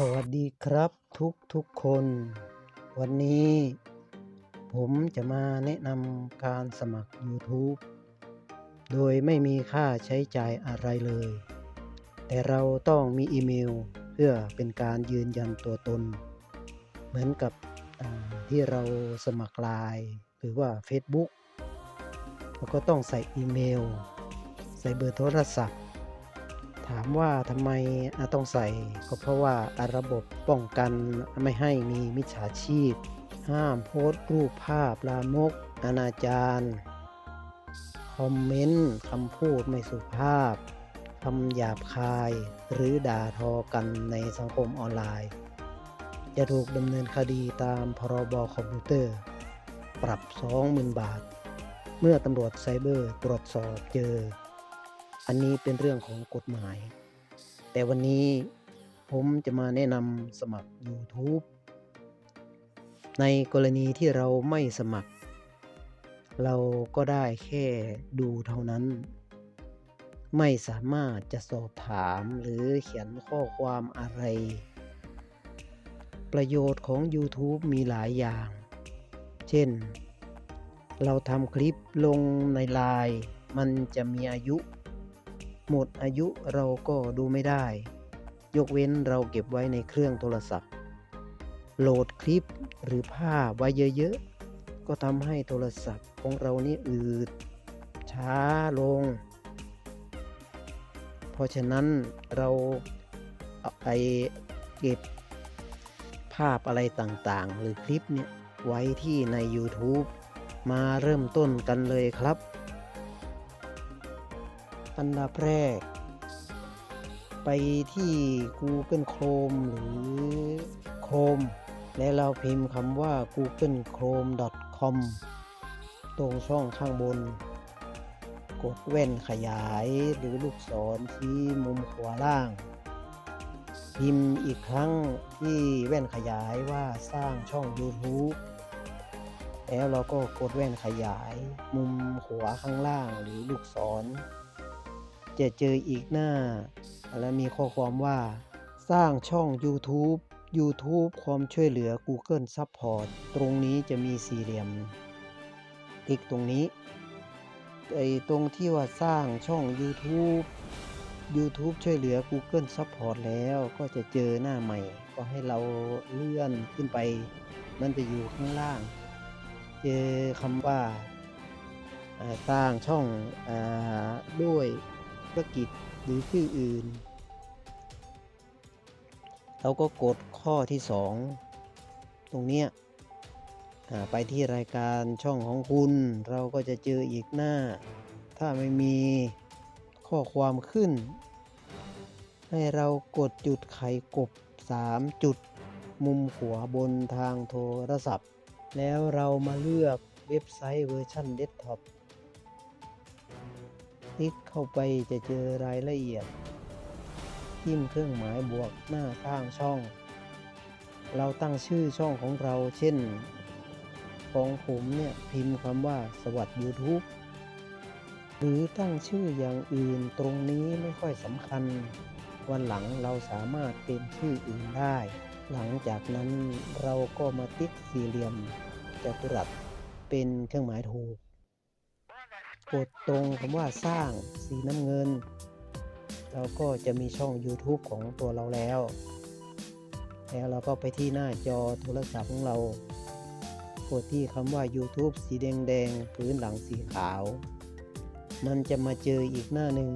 สวัสดีครับทุกทุกคน วันนี้ ผมจะมาแนะนำการสมัคร YouTube โดยไม่มีค่าใช้จ่ายอะไรเลย แต่เราต้องมีอีเมลเพื่อเป็นการยืนยันตัวตน เหมือนกับที่เราสมัครไลน์หรือว่า Facebook เราก็ต้องใส่อีเมล ใส่เบอร์โทรศัพท์ ถามว่าทำไมต้องใส่ก็เพราะว่าระบบป้องกันไม่ให้มีมิจฉาชีพ ห้ามโพสต์รูปภาพลามก อนาจารคอมเมนต์คำพูดไม่สุภาพคำหยาบคาย หรือด่าทอกันในสังคมออนไลน์ จะถูกดำเนินคดีตามพรบคอมพิวเตอร์ ปรับ 20,000 บาท เมื่อตำรวจไซเบอร์ตรวจสอบเจอ อันนี้เป็นเรื่องของกฎหมาย แต่วันนี้ผมจะมาแนะนำสมัคร YouTube ในกรณีที่เราไม่สมัคร เราก็ได้แค่ดูเท่านั้น ไม่สามารถจะสอบถามหรือเขียนข้อความอะไร ประโยชน์ของ YouTube มีหลายอย่าง เช่น เราทำคลิปลงในไลน์มันจะมีอายุ หมดอายุเราก็ดูไม่ได้ ยกเว้นเราเก็บไว้ในเครื่องโทรศัพท์ โหลดคลิปหรือภาพไว้เยอะๆ ก็ทำให้โทรศัพท์ของเรานี่อืด ช้าลง เพราะฉะนั้นเราเอาไปเก็บภาพอะไรต่างๆ หรือคลิปเนี่ยไว้ที่ใน YouTube มาเริ่มต้นกันเลยครับ อันดับแรก ไปที่ Google Chrome หรือ Chrome และเราพิมพ์คำว่า googlechrome.com ตรงช่องข้างบน กดแว่นขยายหรือลูกศรที่มุมขวาล่าง พิมพ์อีกครั้งที่แว่นขยายว่าสร้างช่อง YouTube แล้วเราก็กดแว่นขยาย มุมขวาข้างล่างหรือลูกศร จะเจออีกหน้า และมีข้อความว่าสร้างช่อง YouTube YouTube ความช่วยเหลือ Google Support ตรงนี้จะมีสี่เหลี่ยมติ๊กตรงนี้ไอ้ตรงที่ว่าสร้างช่อง YouTube YouTube ช่วยเหลือ Google Support แล้วก็จะเจอหน้าใหม่ ก็ให้เราเลื่อนขึ้นไป มันจะอยู่ข้างล่าง เจอคำว่าสร้างช่องอด้วย รกิจหรือชื่ออื่น เราก็กดข้อที่ 2 ตรงเนี้ยไปที่รายการช่องของคุณ เราก็จะเจออีกหน้า ถ้าไม่มีข้อความขึ้น ให้เรากดจุดไขกบ 3 จุดมุมขวาบนทางโทรศัพท์ แล้วเรามาเลือกเว็บไซต์เวอร์ชันเดสก์ท็อป คลิกเข้าไปจะเจอรายละเอียด จิ้มเครื่องหมายบวกหน้าข้างช่อง เราตั้งชื่อช่องของเราเช่น ของผมเนี่ยพิมพ์คำว่าสวัสดี YouTube หรือตั้งชื่ออย่างอื่นตรงนี้ไม่ค่อยสำคัญ วันหลังเราสามารถเป็นชื่ออื่นได้ หลังจากนั้นเราก็มาติ๊กสี่เหลี่ยมจัตุรัสเป็นเครื่องหมายถูก กดตรงคำว่าสร้างสีน้ำเงิน เราก็จะมีช่อง YouTube ของตัวเราแล้ว แล้วเราก็ไปที่หน้าจอโทรศัพท์ของเรา กดที่คำว่า YouTube สีแดงๆพื้นหลังสีขาว มันจะมาเจออีกหน้าหนึ่ง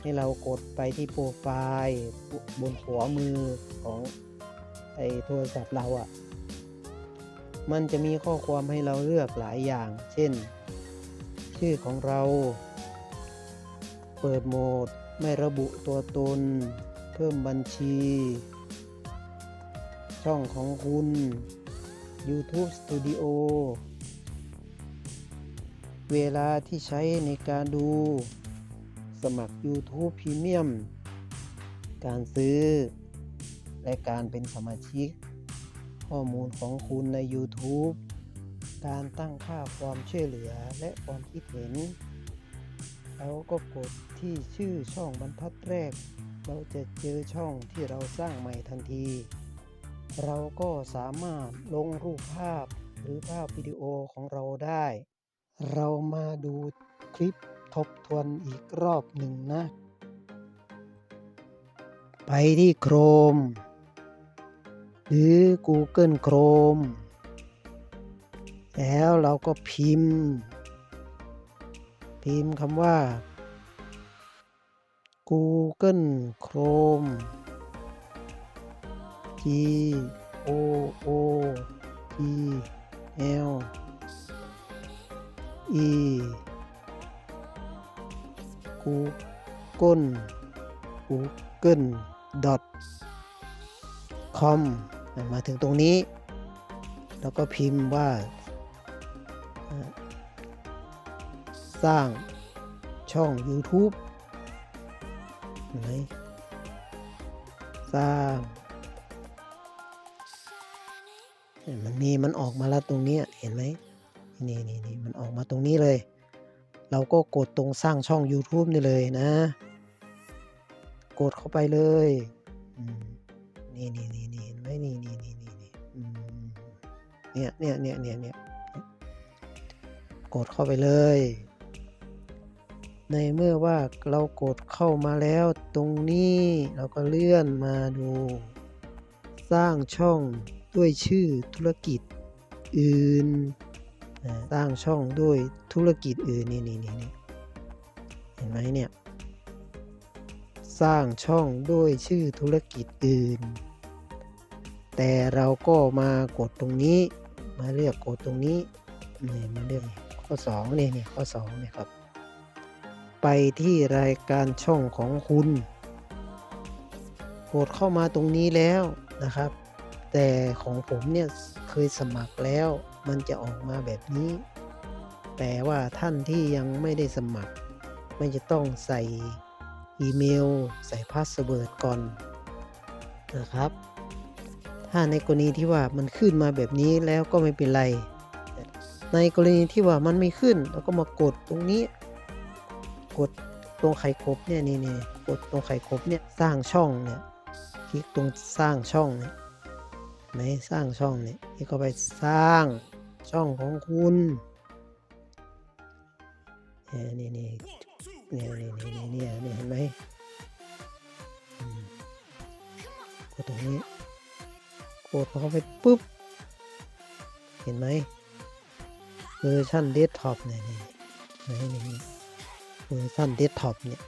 ให้เรากดไปที่โปรไฟล์บนขวามือของไอโทรศัพท์เราอะ่ะ มันจะมีข้อความให้เราเลือกหลายอย่าง เช่น ชื่อของเรา เปิดโหมดไม่ระบุตัวตน เพิ่มบัญชี ช่องของคุณ YouTube Studio เวลาที่ใช้ในการดู สมัคร YouTube Premium การซื้อ และการเป็นสมาชิก ข้อมูลของคุณใน YouTube การตั้งค่าความช่วยเหลือและความคิดเห็น แล้วก็กดที่ชื่อช่องบรรทัดแรก เราจะเจอช่องที่เราสร้างใหม่ทันที เราก็สามารถลงรูปภาพหรือภาพวิดีโอของเราได้ เรามาดูคลิปทบทวนอีกรอบหนึ่งนะ ไปที่ Chrome หรือ Google Chrome แล้วเราก็พิมพ์ พิมพ์คำว่า Google Chrome G O O G L E Google Google dot com มาถึงตรงนี้ แล้วก็พิมพ์ว่า สร้างช่อง YouTube เห็นสร้างมันมีมันออกมาแล้วตรงนี้เห็นไหมนี่นี่นี่มันออกมาตรงนี้เลย เราก็กดตรงสร้างช่อง YouTube นี่เลยนะ กดเข้าไปเลยนี่นี่นี่นี่เห็นไหมนี่นี่นี่นี่เนี่ยเนี่ยเนี่ยเนี่ยเนี่ย กดเข้าไปเลย ในเมื่อว่าเรากดเข้ามาแล้วตรงนี้เราก็เลื่อนมาดู สร้างช่องด้วยชื่อธุรกิจอื่นสร้างช่องด้วยธุรกิจอื่นนี่นี่นี่นี่เห็นไหมเนี่ยสร้างช่องด้วยชื่อธุรกิจอื่น แต่เราก็มากดตรงนี้ มาเลือกกดตรงนี้นี่มาเลือก ข้อ2นี่นี่ข้อ2เนี่ยครับ ไปที่รายการช่องของคุณกดเข้ามาตรงนี้แล้วนะครับ แต่ของผมเนี่ยเคยสมัครแล้วมันจะออกมาแบบนี้ แต่ว่าท่านที่ยังไม่ได้สมัครไม่จะต้องใส่อีเมล ใส่พาสเวิร์ดก่อนนะครับ ถ้าในกรณีที่ว่ามันขึ้นมาแบบนี้แล้วก็ไม่เป็นไร ในกรณีที่ว่ามันไม่ขึ้นเราก็มากดตรงนี้ กดตรงไข่ครบเนี่ยนี่นี่กดตรงไข่ครบเนี่ยสร้างช่องเนี่ยคลิกตรงสร้างช่องเนี่ยไหนสร้างช่องเนี่ยคลิกเข้าไปสร้างช่องของคุณเนี่ยนี่นี่เนี่ยนี่นี่นี่เนี่ยเนี่ยเห็นไหมอืมกดตรงนี้กดเข้าไปปุ๊บ เห็นไหม เวอร์ชันเดสก์ท็อปเนี่ยนี่นี่เวอร์ชันเดสก์ท็อปเนี่ย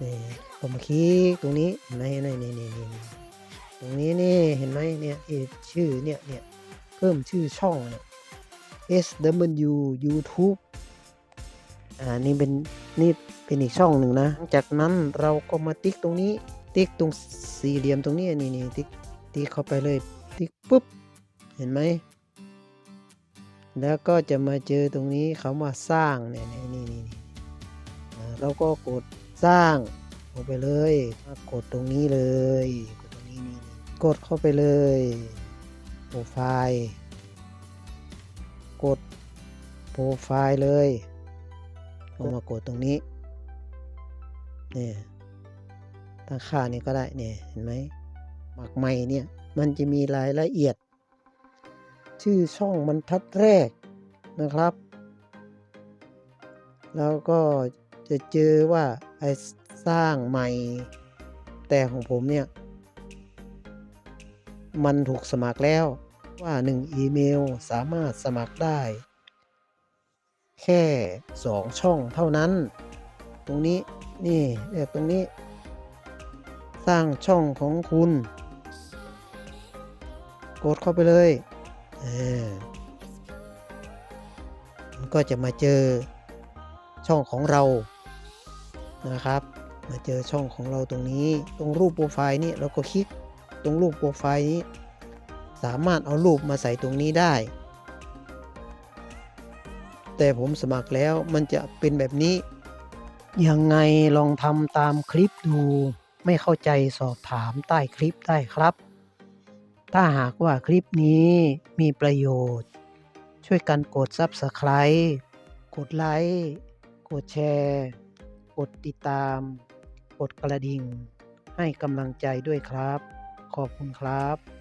นี่ผมคลิกตรงนี้เห็นไหมนี่นี่นี่นี่ตรงนี้นี่เห็นไหมเนี่ยชื่อเนี่ยเนี่ยเพิ่มชื่อช่องเนี่ย SW YouTube อ่านี่เป็นนี่เป็นอีกช่องหนึ่งนะ จากนั้นเราก็มาติ๊กตรงนี้ ติ๊กตรงสี่เหลี่ยมตรงนี้นี่นี่ติ๊กติ๊กเข้าไปเลย ติ๊กปุ๊บ เห็นไหม แล้วก็จะมาเจอตรงนี้คำว่าสร้างเนี่ยนี่นี่นี่นี่เราก็กดสร้างลงไปเลยกดตรงนี้เลยกดตรงนี้นี่นี่กดเข้าไปเลยโปรไฟล์กดโปรไฟล์เลยก็มากดตรงนี้เนี่ยตั้งค่านี่ก็ได้เนี่ยเห็นไหมหมักใหม่เนี่ยมันจะมีรายละเอียด ชื่อช่องบรรทัดแรกนะครับ แล้วก็จะเจอว่าไอ้สร้างใหม่ แต่ของผมเนี่ย มันถูกสมัครแล้วว่า 1 อีเมลสามารถสมัครได้ แค่ 2 ช่องเท่านั้น ตรงนี้นี่เรียกตรงนี้ สร้างช่องของคุณ กดเข้าไปเลย มันก็จะมาเจอช่องของเรานะครับ มาเจอช่องของเราตรงนี้ ตรงรูปโปรไฟล์นี้เราก็คลิกตรงรูปโปรไฟล์นี้ สามารถเอารูปมาใส่ตรงนี้ได้ แต่ผมสมัครแล้วมันจะเป็นแบบนี้ ยังไงลองทำตามคลิปดู ไม่เข้าใจสอบถามใต้คลิปได้ครับ ถ้าหากว่าคลิปนี้มีประโยชน์ ช่วยกันกด Subscribe กดไลค์ กดแชร์ กดติดตาม กดกระดิ่ง ให้กำลังใจด้วยครับ ขอบคุณครับ